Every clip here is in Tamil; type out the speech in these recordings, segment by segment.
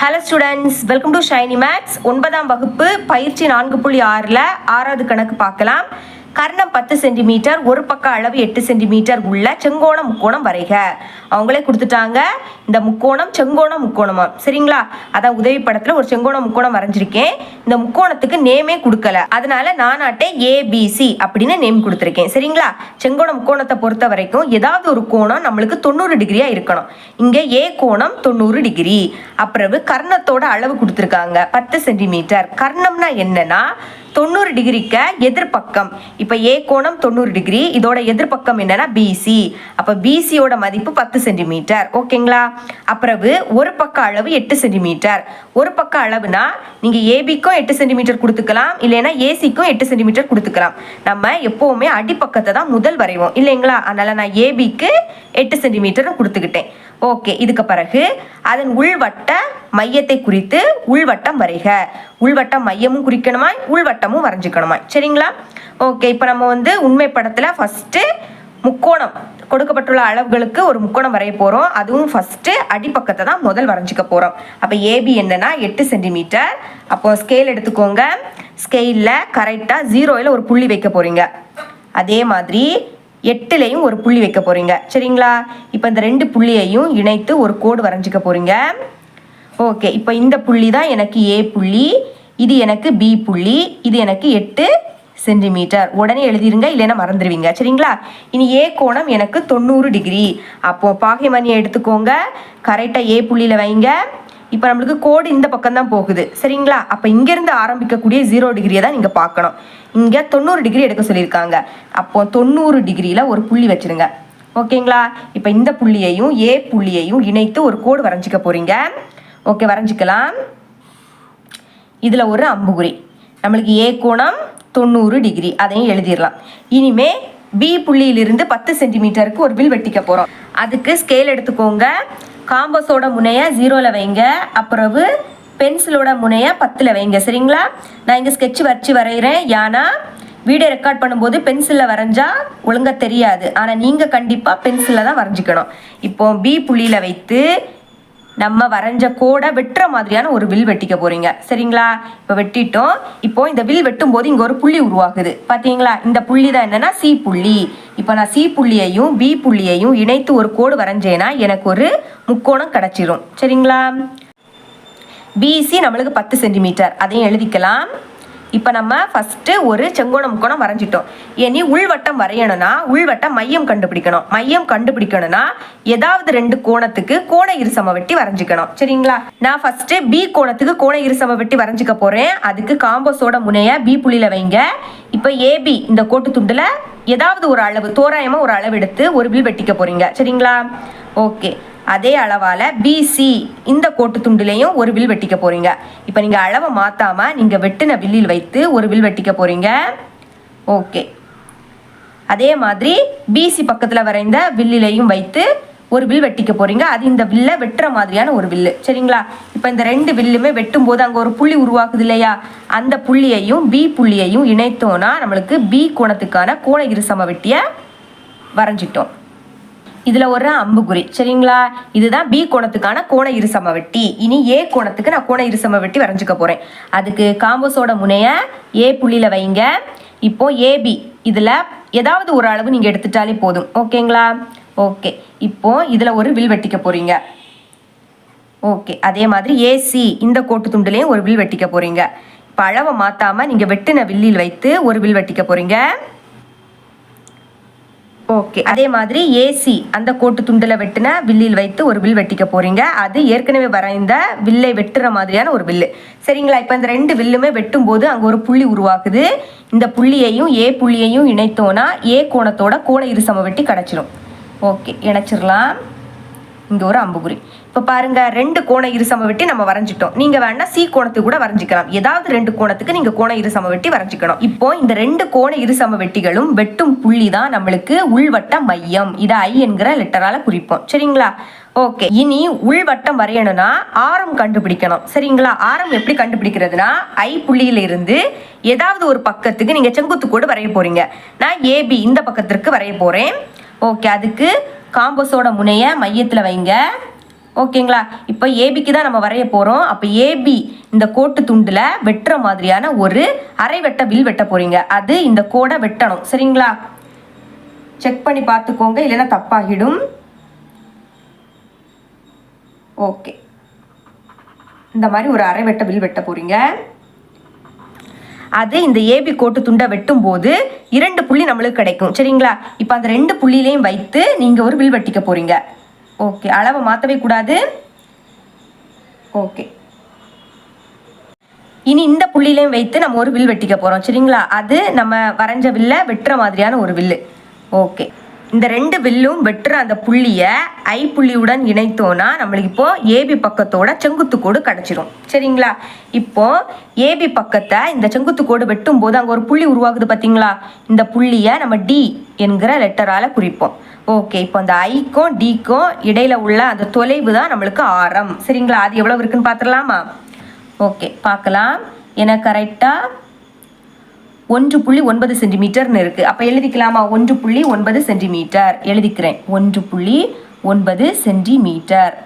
Hello students welcome to Shiny Max ஒன்பதாம் வகுப்பு பயிற்சி நான்கு புள்ளி ஆறில் ஆறாவது கணக்கு பார்க்கலாம். கர்ணம் பத்து சென்டிமீட்டர் ஒரு பக்க அளவு எட்டு சென்டிமீட்டர் உள்ள செங்கோண முக்கோணம் வரைக. அவங்களே கொடுத்துட்டாங்க. இந்த முக்கோணம் செங்கோண முக்கோணமா? சரிங்களா? அதான் உதவி படத்தில் ஒரு செங்கோண முக்கோணம் வரைஞ்சிருக்கேன். இந்த முக்கோணத்துக்கு நேமே கொடுக்கல. அதனால நானாட்டே ஏபிசி அப்படின்னு நேம் கொடுத்துருக்கேன். சரிங்களா? செங்கோண முக்கோணத்தை பொறுத்த வரைக்கும் ஏதாவது ஒரு கோணம் நம்மளுக்கு தொண்ணூறு டிகிரியா இருக்கணும். இங்க ஏ கோணம் தொண்ணூறு டிகிரி. அப்புறம் கர்ணத்தோட அளவு கொடுத்துருக்காங்க. பத்து சென்டிமீட்டர். கர்ணம்னா என்னன்னா தொண்ணூறு டிகிரிக்கு எதிர்பக்கம் இப்போ ஏ கோணம் தொண்ணூறு டிகிரி இதோட எதிர்பக்கம் என்னன்னா பிசி அப்போ பிசியோட மதிப்பு பத்து சென்டிமீட்டர். ஓகேங்களா? அப்புறவு ஒரு பக்க அளவு எட்டு சென்டிமீட்டர். ஒரு பக்க அளவுனா நீங்கள் ஏபிக்கும் எட்டு சென்டிமீட்டர் கொடுத்துக்கலாம் இல்லைன்னா ஏசிக்கும் எட்டு சென்டிமீட்டர் கொடுத்துக்கலாம். நம்ம எப்போவுமே அடிப்பக்கத்தை தான் முதல் வரைவோம் இல்லைங்களா? அதனால நான் ஏபிக்கு எட்டு சென்டிமீட்டர் கொடுத்துக்கிட்டேன். ஓகே இதுக்கு பிறகு அதன் உள்வட்ட மையத்தை குறித்து உள்வட்டம் வரைக. உள்வட்டம் மையமும் குறிக்கணுமாய் உள்வட்டமும் வரைஞ்சிக்கணுமாய். சரிங்களா? ஓகே இப்போ நம்ம வந்து உண்மை படத்தில் ஃபஸ்ட்டு முக்கோணம் கொடுக்கப்பட்டுள்ள அளவுகளுக்கு ஒரு முக்கோணம் வரைய போகிறோம் அதுவும் ஃபஸ்ட்டு அடிப்பக்கத்தை தான் முதல் வரைஞ்சிக்க போகிறோம் அப்போ ஏபி என்னன்னா எட்டு சென்டிமீட்டர். அப்போ ஸ்கேல் எடுத்துக்கோங்க. ஸ்கேலில் கரெக்டாக ஜீரோவில் ஒரு புள்ளி வைக்க போகிறீங்க அதே மாதிரி எட்டுலேயும் ஒரு புள்ளி வைக்க போகிறீங்க சரிங்களா? இப்போ இந்த ரெண்டு புள்ளியையும் இணைத்து ஒரு கோடு வரைஞ்சிக்க போகிறீங்க ஓகே இப்போ இந்த புள்ளி தான் எனக்கு ஏ புள்ளி இது எனக்கு பி புள்ளி இது எனக்கு எட்டு சென்டிமீட்டர். உடனே எழுதிருங்க இல்லைன்னா மறந்துடுவீங்க சரிங்களா? இனி ஏ கோணம் எனக்கு தொண்ணூறு டிகிரி. அப்போது பாகைமணியை எடுத்துக்கோங்க. கரெக்டாக ஏ புள்ளியில் வைங்க. இப்போ நம்மளுக்கு கோடு இந்த பக்கம் தான் போகுது. சரிங்களா? அப்போ இங்கேருந்து ஆரம்பிக்கக்கூடிய ஜீரோ டிகிரியை தான் நீங்கள் பார்க்கணும். இங்கே தொண்ணூறு டிகிரி எடுக்க சொல்லியிருக்காங்க. அப்போ தொண்ணூறு டிகிரியில் ஒரு புள்ளி வச்சிருங்க. ஓகேங்களா? இப்போ இந்த புள்ளியையும் ஏ புள்ளியையும் இணைத்து ஒரு கோடு வரைஞ்சிக்க போகிறீங்க ஓகே வரைஞ்சிக்கலாம். இதில் ஒரு அம்புகுறி. நம்மளுக்கு ஏ கோணம் தொண்ணூறு டிகிரி அதையும் எழுதிடலாம். இனிமே பி புள்ளியிலிருந்து பத்து சென்டிமீட்டருக்கு ஒரு வில் வெட்டிக்க போகிறோம் அதுக்கு ஸ்கேல் எடுத்துக்கோங்க. காம்பஸோட முனையை ஜீரோவில் வைங்க. அப்புறவு பென்சிலோட முனையை பத்தில் வைங்க. சரிங்களா? நான் இங்கே ஸ்கெட்ச் வரைச்சி வரைகிறேன் ஏன்னா வீடியோ ரெக்கார்ட் பண்ணும்போது பென்சிலில் வரைஞ்சா ஒழுங்காக தெரியாது. ஆனால் நீங்கள் கண்டிப்பாக பென்சிலில் தான் வரைஞ்சிக்கணும். இப்போ பி புள்ளியில் வைத்து நம்ம வரைஞ்ச கோடை வெட்டுற மாதிரியான ஒரு வில் வெட்டிக்க போறீங்க. சரிங்களா? இப்போ வெட்டிட்டோம். இப்போ இந்த வில் வெட்டும் போது இங்க ஒரு புள்ளி உருவாகுது. பாத்தீங்களா? இந்த புள்ளி தான் என்னன்னா சி புள்ளி. இப்போ நான் சி புள்ளியையும் பி புள்ளியையும் இணைத்து ஒரு கோடு வரைஞ்சேன்னா எனக்கு ஒரு முக்கோணம் கிடைச்சிரும். சரிங்களா? பிசி நம்மளுக்கு பத்து சென்டிமீட்டர் அதையும் எழுதிக்கலாம். இப்போ நம்ம ஃபஸ்ட்டு ஒரு செங்கோண முக்கோணம் வரைஞ்சிட்டோம். இனி உள்வட்டம் வரையணும்னா உள்வட்டம் மையம் கண்டுபிடிக்கணும். மையம் கண்டுபிடிக்கணும்னா ஏதாவது ரெண்டு கோணத்துக்கு கோண இருசம வெட்டி வரைஞ்சிக்கணும். சரிங்களா? நான் ஃபஸ்ட்டு பி கோணத்துக்கு கோண இருசம வெட்டி வரைஞ்சிக்க போகிறேன் அதுக்கு காம்போஸோட முனையை பி புள்ளியில் வைங்க. இப்போ ஏபி இந்த கோட்டு துண்டில் ஏதாவது ஒரு அளவு தோராயமாக ஒரு அளவு எடுத்து ஒரு வில் வெட்டிக்க போகிறீங்க சரிங்களா? ஓகே அதே அளவால் பிசி இந்த கோட்டு துண்டுலேயும் ஒரு வில் வெட்டிக்க போகிறீங்க இப்போ நீங்கள் அளவை மாற்றாமல் நீங்கள் வெட்டின வில்லில் வைத்து ஒரு வில் வெட்டிக்க போகிறீங்க ஓகே அதே மாதிரி பிசி பக்கத்தில் வரைந்த வில்லிலையும் வைத்து ஒரு வில் வெட்டிக்க போகிறீங்க அது இந்த வில்லை வெட்டுற மாதிரியான ஒரு வில்லு. சரிங்களா? இப்போ இந்த ரெண்டு வில்லுமே வெட்டும் போது அங்கே ஒரு புள்ளி உருவாக்குது இல்லையா? அந்த புள்ளியையும் பி புள்ளியையும் இணைத்தோன்னா நம்மளுக்கு பி கோணத்துக்கான கோண இருசம வெட்டியை வரைஞ்சிட்டோம். இதில் ஒரு அம்புக்குறி. சரிங்களா? இதுதான் பி கோணத்துக்கான கோண இருசம வெட்டி. இனி ஏ கோணத்துக்கு நான் கோண இருசம வெட்டி வரைஞ்சிக்க போகிறேன் அதுக்கு காம்போஸோட முனைய ஏ புள்ளியில் வைங்க. இப்போ ஏபி இதில் ஏதாவது ஒரு அளவு நீங்கள் எடுத்துட்டாலே போதும். ஓகேங்களா? ஓகே. இப்போ இதில் ஒரு வில் வெட்டிக்க போகிறீங்க ஓகே. அதே மாதிரி ஏசி இந்த கோட்டு துண்டுலேயும் ஒரு வில் வெட்டிக்க போகிறீங்க இப்போ அளவை மாற்றாமல் நீங்கள் வெட்டின வில்லில் வைத்து ஒரு வில் வெட்டிக்க போகிறீங்க ஓகே. அதே மாதிரி ஏசி அந்த கோட்டு துண்டில் வெட்டின வில்லில் வைத்து ஒரு வில் வெட்டிக்க போறீங்க. அது ஏற்கனவே வரைந்த வில்லை வெட்டுற மாதிரியான ஒரு வில்லு. சரிங்களா? இப்போ இந்த ரெண்டு வில்லுமே வெட்டும் போது அங்கே ஒரு புள்ளி உருவாக்குது. இந்த புள்ளியையும் ஏ புள்ளியையும் இணைத்தோன்னா ஏ கோணத்தோட கோண இருசம வெட்டி கிடச்சிடும் ஓகே இணைச்சிடலாம் இங்கே ஒரு அம்புகுறி இப்போ பாருங்க ரெண்டு கோண இருசம வெட்டி நம்ம வரைஞ்சிட்டோம். நீங்க வேணா சி கோணத்துக்கு கூட வரைஞ்சிக்கலாம். ஏதாவது ரெண்டு கோணத்துக்கு நீங்க கோண இருசம வெட்டி வரைஞ்சிக்கணும். இப்போ இந்த ரெண்டு கோண இருசம வெட்டிகளும் வெட்டும் புள்ளி தான் நம்மளுக்கு உள்வட்ட மையம். இதை ஐ என்கிற லெட்டரால குறிப்போம். சரிங்களா? ஓகே இனி உள்வட்டம் வரையணும்னா ஆரம் கண்டுபிடிக்கணும். சரிங்களா? ஆரம் எப்படி கண்டுபிடிக்கிறதுனா ஐ புள்ளியில இருந்து ஏதாவது ஒரு பக்கத்துக்கு நீங்க செங்குத்து கோடு வரைய போறீங்க. நான் ஏபி இந்த பக்கத்திற்கு வரைய போறேன். ஓகே அதுக்கு காம்போஸோட முனைய மையத்தில் வைங்க. ஓகேங்களா? இப்போ ஏபிக்கு தான் நம்ம வரைய போகிறோம் அப்போ ஏபி இந்த கோட்டு துண்டில் வெட்டுற மாதிரியான ஒரு அரை வெட்ட வில் வெட்ட போகிறீங்க அது இந்த கோடை வெட்டணும். சரிங்களா? செக் பண்ணி பார்த்துக்கோங்க. இல்லைன்னா தப்பாகிடும். ஓகே. இந்த மாதிரி ஒரு அரை வெட்ட வில் வெட்ட போகிறீங்க அது இந்த ஏபி கோட்டு துண்டை வெட்டும் போது இரண்டு புள்ளி நம்மளுக்கு கிடைக்கும். சரிங்களா? இப்போ அந்த ரெண்டு புள்ளியிலையும் வைத்து நீங்கள் ஒரு வில் வெட்டிக்க போகிறீங்க ஓகே அளவை மாற்றவே கூடாது. ஓகே. இனி இந்த புள்ளியிலையும் வைத்து நம்ம ஒரு வில் வெட்டிக்க போகிறோம் சரிங்களா? அது நம்ம வரைஞ்ச வில்லை வெட்டுற மாதிரியான ஒரு வில்லு. ஓகே. இந்த ரெண்டு வில்லும் வெட்டுற அந்த புள்ளியை ஐ புள்ளியுடன் இணைத்தோன்னா நம்மளுக்கு இப்போ ஏபி பக்கத்தோட செங்குத்து கோடு கிடச்சிரும். சரிங்களா? இப்போ ஏபி பக்கத்தை இந்த செங்குத்து கோடு வெட்டும் போது அங்கே ஒரு புள்ளி உருவாகுது பார்த்தீங்களா இந்த புள்ளியை நம்ம டி என்கிற லெட்டரால் குறிப்போம். ஓகே இப்போ அந்த ஐக்கும் டிக்கும் இடையில உள்ள அந்த தொலைவு தான் நம்மளுக்கு ஆரம். சரிங்களா? அது எவ்வளவு இருக்குன்னு பார்த்துடலாமா? ஓகே பார்க்கலாம். எனக்கு கரெக்டாக ஒன்று புள்ளி ஒன்பது சென்டிமீட்டர்னு இருக்குது அப்போ எழுதிக்கலாமா? ஒன்று புள்ளி ஒன்பது சென்டிமீட்டர். எழுதிக்கிறேன். ஒன்று புள்ளி ஒன்பது சென்டிமீட்டர்.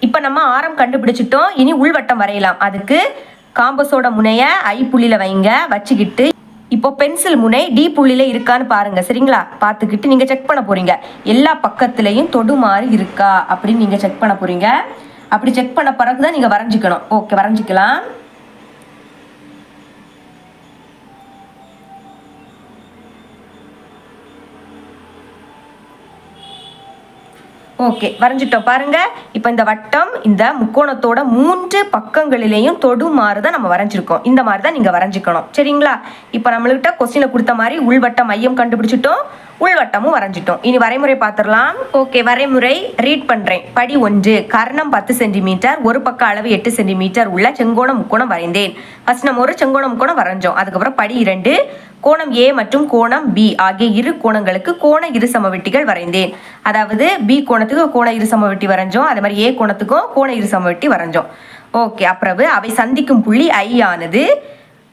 இப்போ நம்ம ஆரம் கண்டுபிடிச்சிட்டோம். இனி உள்வட்டம் வரையலாம். அதுக்கு காம்பஸோட முனைய ஐ புள்ளியில் வைங்க. வச்சுக்கிட்டு இப்போ பென்சில் முனை டி புள்ளியில இருக்கான்னு பாருங்க சரிங்களா? பார்த்துக்கிட்டு நீங்கள் செக் பண்ண போறீங்க. எல்லா பக்கத்துலேயும் தொடுமாறு இருக்கா? அப்படின்னு நீங்கள் செக் பண்ண போறீங்க. அப்படி செக் பண்ண பிறகு தான் நீங்கள் வரைஞ்சிக்கணும். ஓகே வரைஞ்சிக்கலாம். ஓகே வரைஞ்சிட்டோம். பாருங்க இப்போ இந்த வட்டம் இந்த முக்கோணத்தோட மூன்று பக்கங்களிலேயும் தொடுமாறு தான் நம்ம வரைஞ்சிருக்கோம். இந்த மாதிரி தான் நீங்கள் வரைஞ்சிக்கணும். சரிங்களா? இப்போ நம்மள்கிட்ட கொஸ்டினை கொடுத்த மாதிரி உள்வட்ட மையம் கண்டுபிடிச்சிட்டோம். உள்வட்டமும் வரைஞ்சிட்டோம். இனி வரைமுறை பார்த்துடலாம். ஓகே வரைமுறை ரீட் பண்ணுறேன் படி ஒன்று கர்ணம் பத்து சென்டிமீட்டர் ஒரு பக்க அளவு எட்டு சென்டிமீட்டர் உள்ள செங்கோணம் முக்கோணம் வரைந்தேன். ஃபர்ஸ்ட் நம்ம ஒரு செங்கோணம் முக்கோணம் வரைஞ்சோம். அதுக்கப்புறம் படி இரண்டு கோணம் ஏ மற்றும் கோணம் பி ஆகிய இரு கோணங்களுக்கு கோண இரு சமவெட்டிகள் வரைந்தேன். அதாவது பி கோணத்துக்கு கோண இரு சமவெட்டி வரைஞ்சோம். அதே மாதிரி ஏ கோணத்துக்கும் கோண இரு சமவெட்டி வரைஞ்சோம். ஓகே அப்புறவு அவை சந்திக்கும் புள்ளி ஐ ஆனது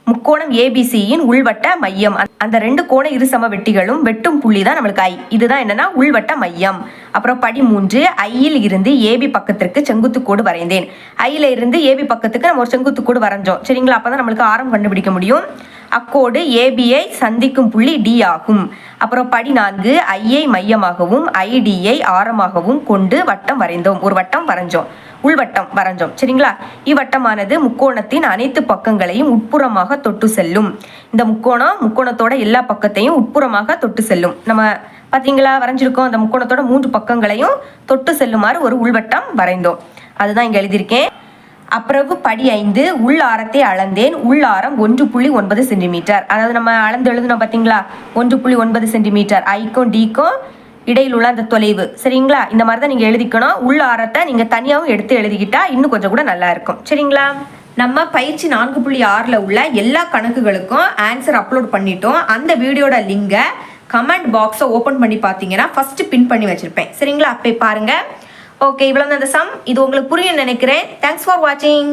முக்கோணம் ஏபிசியின் உள்வட்ட மையம். அந்த- ரெண்டு கோண இருசம வெட்டிகளும் வெட்டும் புள்ளி தான் நம்மளுக்கு ஐ இதுதான் என்னன்னா உள்வட்ட மையம். அப்புறம் படி மூன்று ஐயில் இருந்து ஏபி பக்கத்திற்கு செங்குத்து கோடு வரைந்தேன் ஐயில இருந்து ஏபி பக்கத்துக்கு நம்ம ஒரு செங்குத்து கோடு வரைஞ்சோம். சரிங்களா? அப்பதான் நம்மளுக்கு ஆரம் கண்டுபிடிக்க முடியும். அக்கோடு ஏபியை சந்திக்கும் புள்ளி டி ஆகும். அப்புறம் படி நான்கு ஐயை மையமாகவும் ஐடியை ஆரமாகவும் கொண்டு வட்டம் வரைந்தோம். ஒரு வட்டம் வரைஞ்சோம். உள்வட்டம் வரைஞ்சோம். சரிங்களா? இவ்வட்டமானது முக்கோணத்தின் அனைத்து பக்கங்களையும் உட்புறமாக தொட்டு செல்லும். இந்த முக்கோணம் முக்கோணத்தோட எல்லா பக்கத்தையும் உட்புறமாக தொட்டு செல்லும். நம்ம பார்த்தீங்களா வரைஞ்சிருக்கோம். அந்த முக்கோணத்தோட மூன்று பக்கங்களையும் தொட்டு செல்லுமாறு ஒரு உள்வட்டம் வரைந்தோம். அதுதான் இங்கே எழுதியிருக்கேன். அப்பிறகு படி ஐந்து உள் ஆரத்தை அளந்தேன். உள் ஆரம் ஒன்று புள்ளி ஒன்பது சென்டிமீட்டர். அதாவது நம்ம அளந்து எழுதுனோம் பார்த்தீங்களா ஒன்று புள்ளி ஒன்பது சென்டிமீட்டர். ஐக்கும் டிக்கும் இடையில் உள்ள அந்த தொலைவு. சரிங்களா? இந்த மாதிரி தான் நீங்கள் எழுதிக்கணும். உள்ள ஆரத்தை நீங்கள் தனியாகவும் எடுத்து எழுதிக்கிட்டா இன்னும் கொஞ்சம் கூட நல்லா இருக்கும். சரிங்களா? நம்ம பயிற்சி நான்கு புள்ளி ஆறில் உள்ள எல்லா கணக்குகளுக்கும் ஆன்சர் அப்லோட் பண்ணிட்டோம். அந்த வீடியோட லிங்கை கமெண்ட் பாக்ஸை ஓப்பன் பண்ணி பார்த்தீங்கன்னா ஃபஸ்ட்டு பின் பண்ணி வச்சுருப்பேன். சரிங்களா? அப்போ பாருங்கள் ஓகே இவ்வளோ அந்த இந்த சம் இது உங்களுக்கு புரியும் நினைக்கிறேன். தேங்க்ஸ் ஃபார் வாட்சிங்